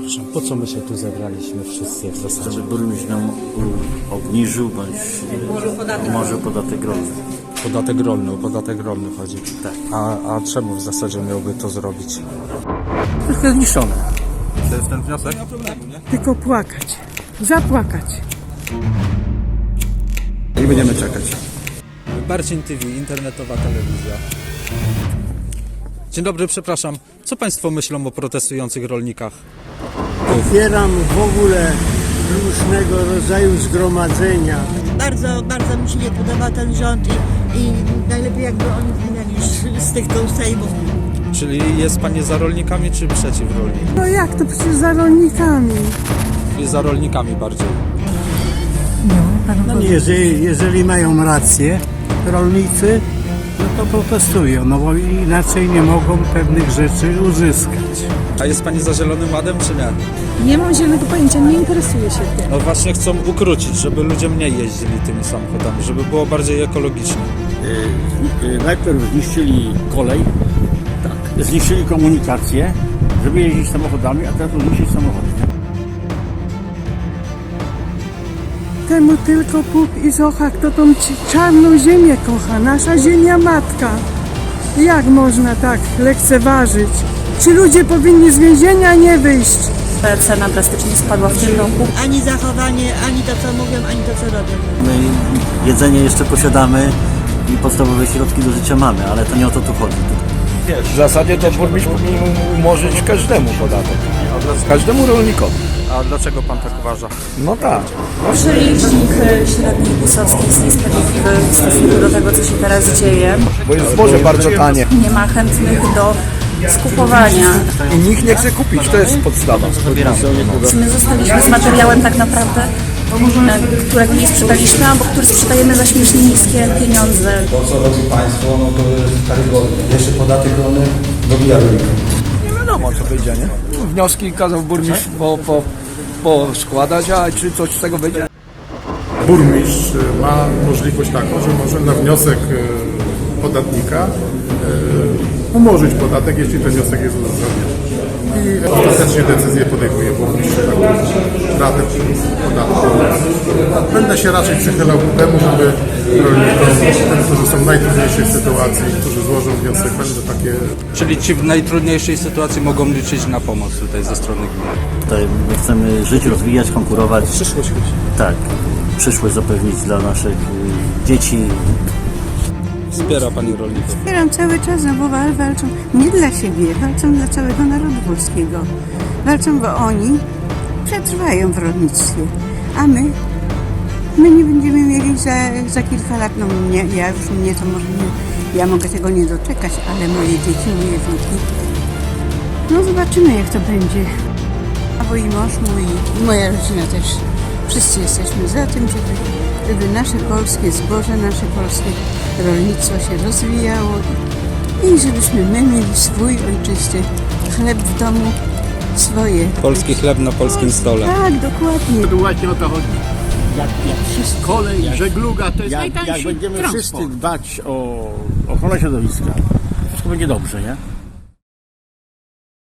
przepraszam, po co my się tu zebraliśmy wszyscy w zasadzie? Żeby burmistrz nam obniżył bądź e, może podatek rolny. Podatek rolny, o podatek rolny chodzi. Tak. A, a czemu w zasadzie miałby to zrobić? Troszkę zniszczone. To jest ten wniosek? tylko płakać, zapłakać. I będziemy czekać. Barcin TV, internetowa telewizja. Dzień dobry, przepraszam. Co Państwo myślą o protestujących rolnikach? Popieram w ogóle różnego rodzaju zgromadzenia. Bardzo, bardzo mi się nie podoba ten rząd i, i najlepiej jakby oni wymieniali z, z tych tą sejmów. Czyli jest Pani za rolnikami, czy przeciw rolnikom? No jak to przecież za rolnikami? Jest za rolnikami bardziej. No, jeżeli, jeżeli mają rację rolnicy, no to protestują, no bo inaczej nie mogą pewnych rzeczy uzyskać. A jest Pani za Zielonym Ładem, czy nie? Nie mam zielonego pojęcia, nie interesuję się tym. No właśnie chcą ukrócić, żeby ludzie mniej jeździli tymi samochodami, żeby było bardziej ekologicznie. Y, najpierw zniszczyli kolej, tak. zniszczyli komunikację, żeby jeździć samochodami, a teraz zniszczyć samochody. Temu tylko Bóg i Zocha, kto tą czarną ziemię kocha, nasza ziemia matka. Jak można tak lekceważyć? Ci ludzie powinni z więzienia nie wyjść. cena drastycznie spadła w tym roku. Ani zachowanie, ani to co mówią, ani to co robią. My jedzenie jeszcze posiadamy i podstawowe środki do życia mamy, ale to nie o to tu chodzi. W zasadzie to burmistrz powinien umorzyć każdemu podatek. Każdemu rolnikowi. A dlaczego Pan tak uważa? No tak. Przelicznik e, średniej pisowskiej jest niesprawiedliwy w stosunku do tego, co się teraz dzieje. Bo jest zboże bardzo tanie. Nie ma chętnych do skupowania. I nikt nie chce kupić, to jest podstawa. My zostaliśmy z materiałem tak naprawdę, którego nie sprzedaliśmy, albo który sprzedajemy za śmiesznie niskie pieniądze. To, co robi państwo, no to jest karygodne. Jeszcze podatek rolny dobija rolnika. Wiadomo co wyjdzie, nie? Wnioski kazał burmistrz po, po, poskładać, a czy coś z tego wyjdzie? burmistrz ma możliwość taką, że może na wniosek e, podatnika e, umorzyć podatek, jeśli ten wniosek jest uzasadniony. I ostatecznie decyzję podejmuje burmistrz taką ratę podatku. Będę się raczej przychylał ku temu, żeby rolnikom, tym, którzy są w najtrudniejszej sytuacji, którzy złożą wniosek, będę takie Czyli ci w najtrudniejszej sytuacji mogą liczyć na pomoc tutaj ze strony gminy. Tutaj my chcemy żyć, rozwijać, konkurować. przyszłość. Tak, przyszłość zapewnić dla naszych y, dzieci, Wspiera Pani rolników. Wspieram cały czas, no bo wal- walczą nie dla siebie, walczą dla całego narodu polskiego. Walczą, bo oni przetrwają w rolnictwie, a my, my nie będziemy mieli za, za kilka lat, no mnie, ja już mnie to może nie, ja mogę tego nie doczekać, ale moje dzieci, moje wnuki, no zobaczymy jak to będzie. A bo i mąż mój, i moja rodzina też, wszyscy jesteśmy za tym, żeby, żeby nasze polskie zboże, nasze polskie rolnictwo się rozwijało i, żebyśmy my mieli swój ojczysty chleb w domu, swoje. Polski chleb na polskim stole. Tak, dokładnie. Właśnie o to chodzi. Jak, jak kolej, żegluga, to jest jak, jak będziemy wszyscy dbać o ochronę środowiska, wszystko będzie dobrze, nie?